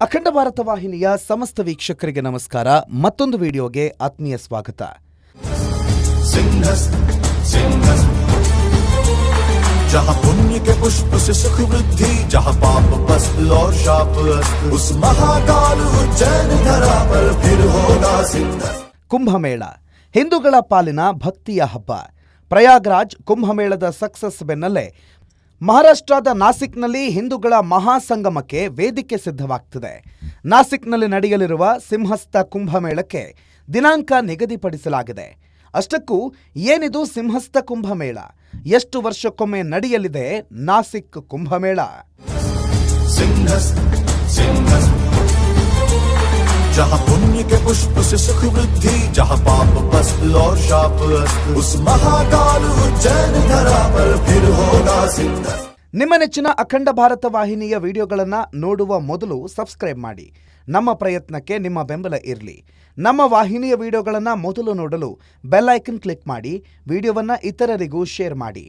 ಅಖಂಡ ಭಾರತ ವಾಹಿನಿಯ ಸಮಸ್ತ ವೀಕ್ಷಕರಿಗೆ ನಮಸ್ಕಾರ ಮತ್ತೊಂದು ವಿಡಿಯೋಗೆ ಆತ್ಮೀಯ ಸ್ವಾಗತ सिंहस्त सिंहस्त जहाँ पुण्य के पुष्प से सुख वृद्धि जहाँ पाप पस्त और शाप अस्त उस महाकाल उज्जैन धरा पर फिर होगा सिंहस्त ಕುಂಭಮೇಳ ಹಿಂದೂಗಳ ಪಾಲಿನ ಭಕ್ತಿಯ ಹಬ್ಬ ಪ್ರಯಾಗ್ರಾಜ್ ಕುಂಭಮೇಳದ ಸಕ್ಸಸ್ ಬೆನ್ನಲ್ಲೇ ಮಹಾರಾಷ್ಟ್ರದ ನಾಸಿಕ್ನಲ್ಲಿ ಹಿಂದೂಗಳ ಮಹಾಸಂಗಮಕ್ಕೆ ವೇದಿಕೆ ಸಿದ್ಧವಾಗ್ತಿದೆ. ನಾಸಿಕ್ನಲ್ಲಿ ನಡೆಯಲಿರುವ ಸಿಂಹಸ್ಥ ಕುಂಭಮೇಳಕ್ಕೆ ದಿನಾಂಕ ನಿಗದಿಪಡಿಸಲಾಗಿದೆ. ಅಷ್ಟಕ್ಕೂ ಏನಿದು ಸಿಂಹಸ್ಥ ಕುಂಭಮೇಳ? ಎಷ್ಟು ವರ್ಷಕ್ಕೊಮ್ಮೆ ನಡೆಯಲಿದೆ ನಾಸಿಕ್ ಕುಂಭಮೇಳ? जहाँ पुण्य के पुष्प से सुख वृद्धि जहाँ पाप पस्त और शाप अस्त उस महाकाल उज्जैन धरा पर फिर होगा सिंहस्त ನಿಮ್ಮ ನೆಚ್ಚಿನ ಅಖಂಡ ಭಾರತ ವಾಹಿನಿಯ ವಿಡಿಯೋಗಳನ್ನು ನೋಡುವ ಮೊದಲು ಸಬ್ಸ್ಕ್ರೈಬ್ ಮಾಡಿ ನಮ್ಮ ಪ್ರಯತ್ನಕ್ಕೆ ನಿಮ್ಮ ಬೆಂಬಲ ಇರಲಿ ನಮ್ಮ ವಾಹಿನಿಯ ವಿಡಿಯೋಗಳನ್ನು ಮೊದಲು ನೋಡಲು ಬೆಲ್ ಐಕನ್ ಕ್ಲಿಕ್ ಮಾಡಿ ವಿಡಿಯೋವನ್ನು ಇತರರಿಗೂ ಶೇರ್ ಮಾಡಿ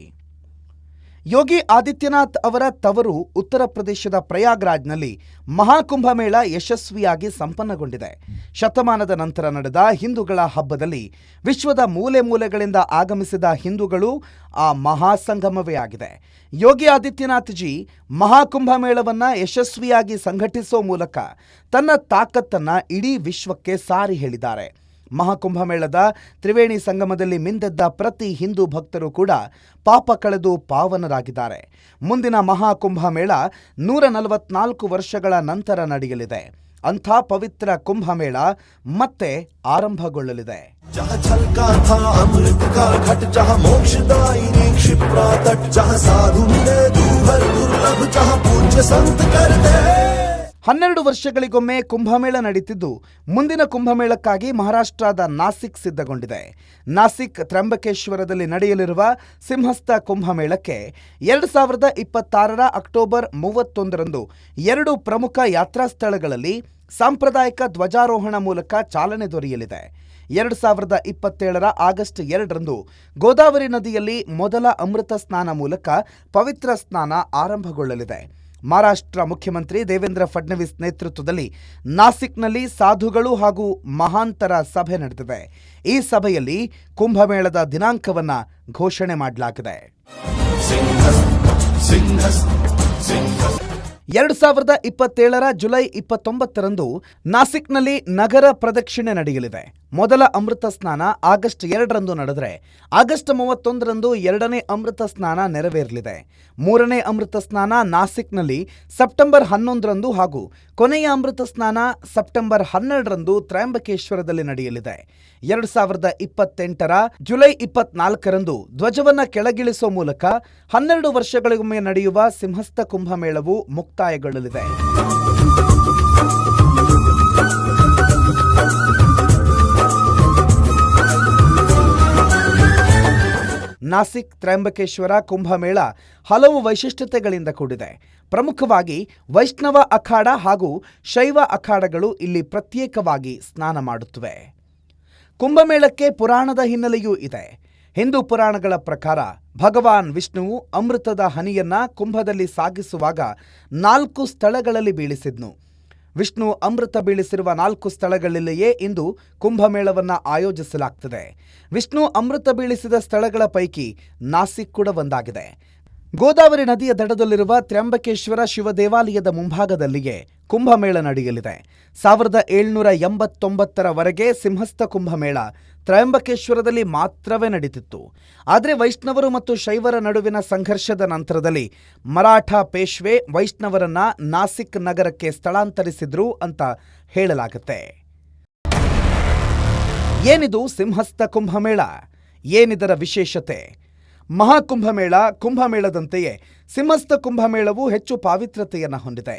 ಯೋಗಿ ಆದಿತ್ಯನಾಥ್ ಅವರ ತವರು ಉತ್ತರ ಪ್ರದೇಶದ ಪ್ರಯಾಗ್ರಾಜ್ನಲ್ಲಿ ಮಹಾಕುಂಭಮೇಳ ಯಶಸ್ವಿಯಾಗಿ ಸಂಪನ್ನಗೊಂಡಿದೆ. ಶತಮಾನದ ನಂತರ ನಡೆದ ಹಿಂದೂಗಳ ಹಬ್ಬದಲ್ಲಿ ವಿಶ್ವದ ಮೂಲೆ ಮೂಲೆಗಳಿಂದ ಆಗಮಿಸಿದ ಹಿಂದೂಗಳು ಆ ಮಹಾಸಂಗಮವೇ ಆಗಿದೆ. ಯೋಗಿ ಆದಿತ್ಯನಾಥ್ ಜಿ ಮಹಾಕುಂಭಮೇಳವನ್ನ ಯಶಸ್ವಿಯಾಗಿ ಸಂಘಟಿಸೋ ಮೂಲಕ ತನ್ನ ತಾಕತ್ತನ್ನ ಇಡೀ ವಿಶ್ವಕ್ಕೆ ಸಾರಿ ಹೇಳಿದ್ದಾರೆ. ಮಹಾಕುಂಭಮೇಳದ ತ್ರಿವೇಣಿ ಸಂಗಮದಲ್ಲಿ ಮಿಂದೆದ್ದ ಪ್ರತಿ ಹಿಂದೂ ಭಕ್ತರು ಕೂಡ ಪಾಪ ಕಳೆದು ಪಾವನರಾಗಿದ್ದಾರೆ. ಮುಂದಿನ ಮಹಾಕುಂಭಮೇಳ ನೂರ ನಲವತ್ನಾಲ್ಕು ವರ್ಷಗಳ ನಂತರ ನಡೆಯಲಿದೆ. ಅಂಥ ಪವಿತ್ರ ಕುಂಭಮೇಳ ಮತ್ತೆ ಆರಂಭಗೊಳ್ಳಲಿದೆ. जहाँ ಹನ್ನೆರಡು ವರ್ಷಗಳಿಗೊಮ್ಮೆ ಕುಂಭಮೇಳ ನಡೀತಿದ್ದು. ಮುಂದಿನ ಕುಂಭಮೇಳಕ್ಕಾಗಿ ಮಹಾರಾಷ್ಟ್ರದ ನಾಸಿಕ್ ಸಿದ್ಧಗೊಂಡಿದೆ. ನಾಸಿಕ್ ತ್ರಂಬಕೇಶ್ವರದಲ್ಲಿ ನಡೆಯಲಿರುವ ಸಿಂಹಸ್ಥ ಕುಂಭಮೇಳಕ್ಕೆ ಎರಡು ಸಾವಿರದ ಇಪ್ಪತ್ತಾರರ ಅಕ್ಟೋಬರ್ ಮೂವತ್ತೊಂದರಂದು ಎರಡು ಪ್ರಮುಖ ಯಾತ್ರಾ ಸ್ಥಳಗಳಲ್ಲಿ ಸಾಂಪ್ರದಾಯಿಕ ಧ್ವಜಾರೋಹಣ ಮೂಲಕ ಚಾಲನೆ ದೊರೆಯಲಿದೆ. ಎರಡು ಸಾವಿರದ ಇಪ್ಪತ್ತೇಳರ ಆಗಸ್ಟ್ ಎರಡರಂದು ಗೋದಾವರಿ ನದಿಯಲ್ಲಿ ಮೊದಲ ಅಮೃತ ಸ್ನಾನ ಮೂಲಕ ಪವಿತ್ರ ಸ್ನಾನ ಆರಂಭಗೊಳ್ಳಲಿದೆ. ಮಹಾರಾಷ್ಟ್ರ ಮುಖ್ಯಮಂತ್ರಿ ದೇವೇಂದ್ರ ಫಡ್ನವೀಸ್ ನೇತೃತ್ವದಲ್ಲಿ ನಾಸಿಕ್ನಲ್ಲಿ ಸಾಧುಗಳು ಹಾಗೂ ಮಹಾಂತರ ಸಭೆ ನಡೆದಿದೆ. ಈ ಸಭೆಯಲ್ಲಿ ಕುಂಭಮೇಳದ ದಿನಾಂಕವನ್ನು ಘೋಷಣೆ ಮಾಡಲಾಗಿದೆ. ಎರಡು ಸಾವಿರದ ಇಪ್ಪತ್ತೇಳರ ಜುಲೈ ಇಪ್ಪತ್ತೊಂಬತ್ತರಂದು ನಾಸಿಕ್ನಲ್ಲಿ ನಗರ ಪ್ರದಕ್ಷಿಣೆ ನಡೆಯಲಿದೆ. ಮೊದಲ ಅಮೃತ ಸ್ನಾನ ಆಗಸ್ಟ್ ಎರಡರಂದು ನಡೆದರೆ ಆಗಸ್ಟ್ ಮೂವತ್ತೊಂದರಂದು ಎರಡನೇ ಅಮೃತ ಸ್ನಾನ ನೆರವೇರಲಿದೆ. ಮೂರನೇ ಅಮೃತ ಸ್ನಾನ ನಾಸಿಕ್ನಲ್ಲಿ ಸೆಪ್ಟೆಂಬರ್ ಹನ್ನೊಂದರಂದು ಹಾಗೂ ಕೊನೆಯ ಅಮೃತ ಸ್ನಾನ ಸೆಪ್ಟೆಂಬರ್ ಹನ್ನೆರಡರಂದು ತ್ರಯಂಬಕೇಶ್ವರದಲ್ಲಿ ನಡೆಯಲಿದೆ. ಎರಡು ಸಾವಿರದ ಇಪ್ಪತ್ತೆಂಟರ ಜುಲೈ ಇಪ್ಪತ್ನಾಲ್ಕರಂದು ಧ್ವಜವನ್ನು ಕೆಳಗಿಳಿಸುವ ಮೂಲಕ ಹನ್ನೆರಡು ವರ್ಷಗಳಿಗೊಮ್ಮೆ ನಡೆಯುವ ಸಿಂಹಸ್ಥ ಕುಂಭಮೇಳವು ಮುಕ್ತಾಯಗೊಳ್ಳಲಿದೆ. ನಾಸಿಕ್ ತ್ರಯಂಬಕೇಶ್ವರ ಕುಂಭಮೇಳ ಹಲವು ವೈಶಿಷ್ಟ್ಯತೆಗಳಿಂದ ಕೂಡಿದೆ. ಪ್ರಮುಖವಾಗಿ ವೈಷ್ಣವ ಅಖಾಡ ಹಾಗೂ ಶೈವ ಅಖಾಡಗಳು ಇಲ್ಲಿ ಪ್ರತ್ಯೇಕವಾಗಿ ಸ್ನಾನ ಮಾಡುತ್ತವೆ. ಕುಂಭಮೇಳಕ್ಕೆ ಪುರಾಣದ ಹಿನ್ನೆಲೆಯೂ ಇದೆ. ಹಿಂದೂ ಪುರಾಣಗಳ ಪ್ರಕಾರ ಭಗವಾನ್ ವಿಷ್ಣುವು ಅಮೃತದ ಹನಿಯನ್ನ ಕುಂಭದಲ್ಲಿ ಸಾಗಿಸುವಾಗ ನಾಲ್ಕು ಸ್ಥಳಗಳಲ್ಲಿ ಬೀಳಿಸಿದ್ನು. ವಿಷ್ಣು ಅಮೃತ ಬೀಳಿಸಿರುವ ನಾಲ್ಕು ಸ್ಥಳಗಳಲ್ಲಿಯೇ ಇಂದು ಕುಂಭಮೇಳವನ್ನು ಆಯೋಜಿಸಲಾಗ್ತದೆ. ವಿಷ್ಣು ಅಮೃತ ಬೀಳಿಸಿದ ಸ್ಥಳಗಳ ಪೈಕಿ ನಾಸಿಕ್ ಕೂಡ ಒಂದಾಗಿದೆ. ಗೋದಾವರಿ ನದಿಯ ದಡದಲ್ಲಿರುವ ತ್ರ್ಯಂಬಕೇಶ್ವರ ಶಿವ ದೇವಾಲಯದ ಮುಂಭಾಗದಲ್ಲಿಯೇ ಕುಂಭಮೇಳ ನಡೆಯಲಿದೆ. ಸಾವಿರದ ಏಳ್ನೂರ ಎಂಬತ್ತೊಂಬತ್ತರವರೆಗೆ ಸಿಂಹಸ್ಥ ಕುಂಭಮೇಳ ತ್ರಯಂಬಕೇಶ್ವರದಲ್ಲಿ ಮಾತ್ರವೇ ನಡೀತಿತ್ತು. ಆದರೆ ವೈಷ್ಣವರು ಮತ್ತು ಶೈವರ ನಡುವಿನ ಸಂಘರ್ಷದ ನಂತರದಲ್ಲಿ ಮರಾಠ ಪೇಶ್ವೆ ವೈಷ್ಣವರನ್ನ ನಾಸಿಕ್ ನಗರಕ್ಕೆ ಸ್ಥಳಾಂತರಿಸಿದ್ರು ಅಂತ ಹೇಳಲಾಗುತ್ತೆ. ಏನಿದು ಸಿಂಹಸ್ಥ ಕುಂಭಮೇಳ? ಏನಿದರ ವಿಶೇಷತೆ? ಮಹಾಕುಂಭಮೇಳ ಕುಂಭಮೇಳದಂತೆಯೇ ಸಿಂಹಸ್ಥ ಕುಂಭಮೇಳವು ಹೆಚ್ಚು ಪಾವಿತ್ರತೆಯನ್ನು ಹೊಂದಿದೆ.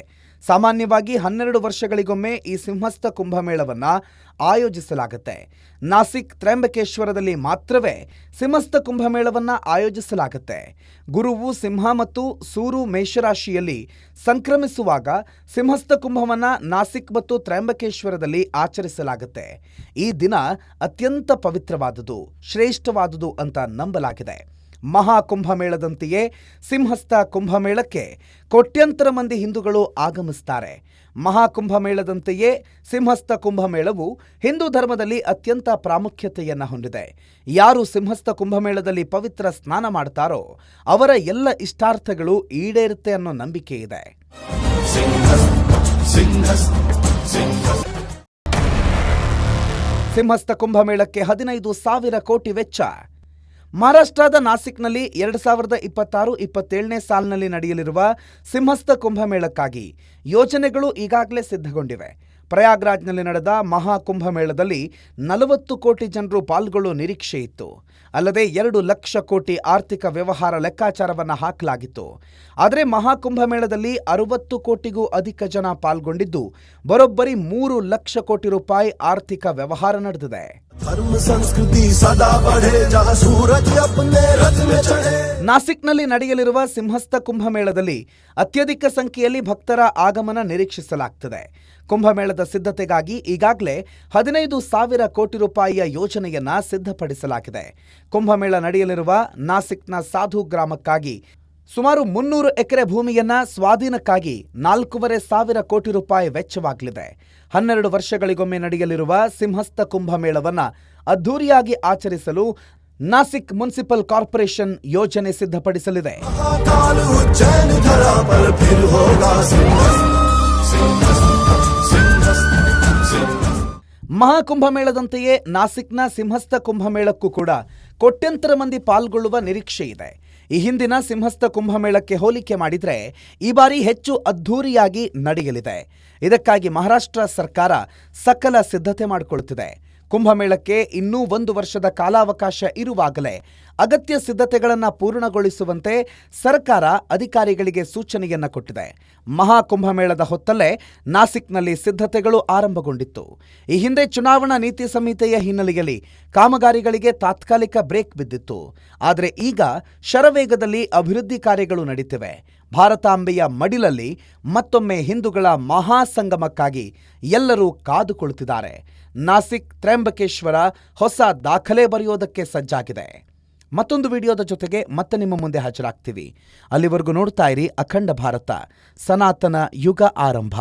ಸಾಮಾನ್ಯವಾಗಿ ಹನ್ನೆರಡು ವರ್ಷಗಳಿಗೊಮ್ಮೆ ಈ ಸಿಂಹಸ್ಥ ಕುಂಭಮೇಳವನ್ನ ಆಯೋಜಿಸಲಾಗುತ್ತೆ. ನಾಸಿಕ್ ತ್ರಯಂಬಕೇಶ್ವರದಲ್ಲಿ ಮಾತ್ರವೇ ಸಿಂಹಸ್ಥ ಕುಂಭಮೇಳವನ್ನ ಆಯೋಜಿಸಲಾಗುತ್ತೆ. ಗುರುವು ಸಿಂಹ ಮತ್ತು ಸೂರು ಮೇಷರಾಶಿಯಲ್ಲಿ ಸಂಕ್ರಮಿಸುವಾಗ ಸಿಂಹಸ್ಥ ಕುಂಭವನ್ನ ನಾಸಿಕ್ ಮತ್ತು ತ್ರಯಂಬಕೇಶ್ವರದಲ್ಲಿ ಆಚರಿಸಲಾಗುತ್ತೆ. ಈ ದಿನ ಅತ್ಯಂತ ಪವಿತ್ರವಾದುದು, ಶ್ರೇಷ್ಠವಾದುದು ಅಂತ ನಂಬಲಾಗಿದೆ. ಮಹಾಕುಂಭಮೇಳದಂತೆಯೇ ಸಿಂಹಸ್ಥ ಕುಂಭಮೇಳಕ್ಕೆ ಕೋಟ್ಯಂತರ ಮಂದಿ ಹಿಂದೂಗಳು ಆಗಮಿಸ್ತಾರೆ. ಮಹಾಕುಂಭಮೇಳದಂತೆಯೇ ಸಿಂಹಸ್ಥ ಕುಂಭಮೇಳವು ಹಿಂದೂ ಧರ್ಮದಲ್ಲಿ ಅತ್ಯಂತ ಪ್ರಾಮುಖ್ಯತೆಯನ್ನು ಹೊಂದಿದೆ. ಯಾರು ಸಿಂಹಸ್ಥ ಕುಂಭಮೇಳದಲ್ಲಿ ಪವಿತ್ರ ಸ್ನಾನ ಮಾಡ್ತಾರೋ ಅವರ ಎಲ್ಲ ಇಷ್ಟಾರ್ಥಗಳು ಈಡೇರುತ್ತೆ ಅನ್ನೋ ನಂಬಿಕೆ ಇದೆ. ಸಿಂಹಸ್ಥ ಕುಂಭಮೇಳಕ್ಕೆ ಹದಿನೈದು ಸಾವಿರ ಕೋಟಿ ವೆಚ್ಚ. ಮಹಾರಾಷ್ಟ್ರದ ನಾಸಿಕ್ನಲ್ಲಿ ಎರಡು ಸಾವಿರದ ಇಪ್ಪತ್ತಾರು ಇಪ್ಪತ್ತೇಳನೇ ಸಾಲಿನಲ್ಲಿ ನಡೆಯಲಿರುವ ಸಿಂಹಸ್ಥ ಕುಂಭಮೇಳಕ್ಕಾಗಿ ಯೋಜನೆಗಳು ಈಗಾಗಲೇ ಸಿದ್ಧಗೊಂಡಿವೆ. ಪ್ರಯಾಗ್ರಾಜ್ನಲ್ಲಿ ನಡೆದ ಮಹಾಕುಂಭಮೇಳದಲ್ಲಿ ನಲವತ್ತು ಕೋಟಿ ಜನರು ಪಾಲ್ಗೊಳ್ಳುವ ನಿರೀಕ್ಷೆ ಇತ್ತು. ಅಲ್ಲದೆ ಎರಡು ಲಕ್ಷ ಕೋಟಿ ಆರ್ಥಿಕ ವ್ಯವಹಾರ ಲೆಕ್ಕಾಚಾರವನ್ನು ಹಾಕಲಾಗಿತ್ತು. ಆದರೆ ಮಹಾಕುಂಭಮೇಳದಲ್ಲಿ ಅರವತ್ತು ಕೋಟಿಗೂ ಅಧಿಕ ಜನ ಪಾಲ್ಗೊಂಡಿದ್ದು ಬರೋಬ್ಬರಿ ಮೂರು ಲಕ್ಷ ಕೋಟಿ ರೂಪಾಯಿ ಆರ್ಥಿಕ ವ್ಯವಹಾರ ನಡೆದಿದೆ. ನಾಸಿಕ್ನಲ್ಲಿ ನಡೆಯಲಿರುವ ಸಿಂಹಸ್ಥ ಕುಂಭಮೇಳದಲ್ಲಿ ಅತ್ಯಧಿಕ ಸಂಖ್ಯೆಯಲ್ಲಿ ಭಕ್ತರ ಆಗಮನ ನಿರೀಕ್ಷಿಸಲಾಗ್ತದೆ. ಕುಂಭಮೇಳದ ಸಿದ್ಧತೆಗಾಗಿ ಈಗಾಗಲೇ ಹದಿನೈದು ಸಾವಿರ ಕೋಟಿ ರೂಪಾಯಿಯ ಯೋಜನೆಯನ್ನ ಸಿದ್ಧಪಡಿಸಲಾಗಿದೆ. ಕುಂಭಮೇಳ ನಡೆಯಲಿರುವ ನಾಸಿಕ್ನ ಸಾಧು ಗ್ರಾಮಕ್ಕಾಗಿ ಸುಮಾರು ಮುನ್ನೂರು ಎಕರೆ ಭೂಮಿಯನ್ನ ಸ್ವಾಧೀನಕ್ಕಾಗಿ ನಾಲ್ಕೂವರೆ ಸಾವಿರ ಕೋಟಿ ರೂಪಾಯಿ ವೆಚ್ಚವಾಗಲಿದೆ. ಹನ್ನೆರಡು ವರ್ಷಗಳಿಗೊಮ್ಮೆ ನಡೆಯಲಿರುವ ಸಿಂಹಸ್ಥ ಕುಂಭಮೇಳವನ್ನ ಅದ್ಧೂರಿಯಾಗಿ ಆಚರಿಸಲು ನಾಸಿಕ್ ಮುನ್ಸಿಪಲ್ ಕಾರ್ಪೊರೇಷನ್ ಯೋಜನೆ ಸಿದ್ಧಪಡಿಸಲಿದೆ. ಮಹಾಕುಂಭಮೇಳದಂತೆಯೇ ನಾಸಿಕ್ನ ಸಿಂಹಸ್ಥ ಕುಂಭಮೇಳಕ್ಕೂ ಕೂಡ ಕೋಟ್ಯಂತರ ಮಂದಿ ಪಾಲ್ಗೊಳ್ಳುವ ನಿರೀಕ್ಷೆ ಇದೆ. ಈ ಹಿಂದಿನ ಸಿಂಹಸ್ಥ ಕುಂಭಮೇಳಕ್ಕೆ ಹೋಲಿಕೆ ಮಾಡಿದರೆ ಈ ಬಾರಿ ಹೆಚ್ಚು ಅದ್ಧೂರಿಯಾಗಿ ನಡೆಯಲಿದೆ. ಇದಕ್ಕಾಗಿ ಮಹಾರಾಷ್ಟ್ರ ಸರ್ಕಾರ ಸಕಲ ಸಿದ್ಧತೆ ಮಾಡಿಕೊಳ್ಳುತ್ತಿದೆ ಕುಂಭಮೇಳಕ್ಕೆ ಇನ್ನೂ ಒಂದು ವರ್ಷದ ಕಾಲಾವಕಾಶ ಇರುವಾಗಲೇ ಅಗತ್ಯ ಸಿದ್ಧತೆಗಳನ್ನು ಪೂರ್ಣಗೊಳಿಸುವಂತೆ ಸರ್ಕಾರ ಅಧಿಕಾರಿಗಳಿಗೆ ಸೂಚನೆಯನ್ನ ಕೊಟ್ಟಿದೆ. ಮಹಾಕುಂಭಮೇಳದ ಹೊತ್ತಲ್ಲೇ ನಾಸಿಕ್ನಲ್ಲಿ ಸಿದ್ಧತೆಗಳು ಆರಂಭಗೊಂಡಿತ್ತು. ಈ ಹಿಂದೆ ಚುನಾವಣಾ ನೀತಿ ಸಂಹಿತೆಯ ಹಿನ್ನೆಲೆಯಲ್ಲಿ ಕಾಮಗಾರಿಗಳಿಗೆ ತಾತ್ಕಾಲಿಕ ಬ್ರೇಕ್ ಬಿದ್ದಿತ್ತು. ಆದರೆ ಈಗ ಶರವೇಗದಲ್ಲಿ ಅಭಿವೃದ್ಧಿ ಕಾರ್ಯಗಳು ನಡೀತಿವೆ. ಭಾರತಾಂಬೆಯ ಮಡಿಲಲ್ಲಿ ಮತ್ತೊಮ್ಮೆ ಹಿಂದೂಗಳ ಮಹಾಸಂಗಮಕ್ಕಾಗಿ ಎಲ್ಲರೂ ಕಾದು ಕುಳಿತಿದ್ದಾರೆ ನಾಸಿಕ್ ತ್ರ್ಯಂಬಕೇಶ್ವರ ಹೊಸ ದಾಖಲೆ ಬರೆಯೋದಕ್ಕೆ ಸಜ್ಜಾಗಿದೆ. ಮತ್ತೊಂದು ವಿಡಿಯೋದ ಜೊತೆಗೆ ಮತ್ತೆ ನಿಮ್ಮ ಮುಂದೆ ಹಾಜರಾಗ್ತೀವಿ. ಅಲ್ಲಿವರೆಗೂ ನೋಡ್ತಾ ಇರಿ ಅಖಂಡ ಭಾರತ, ಸನಾತನ ಯುಗ ಆರಂಭ.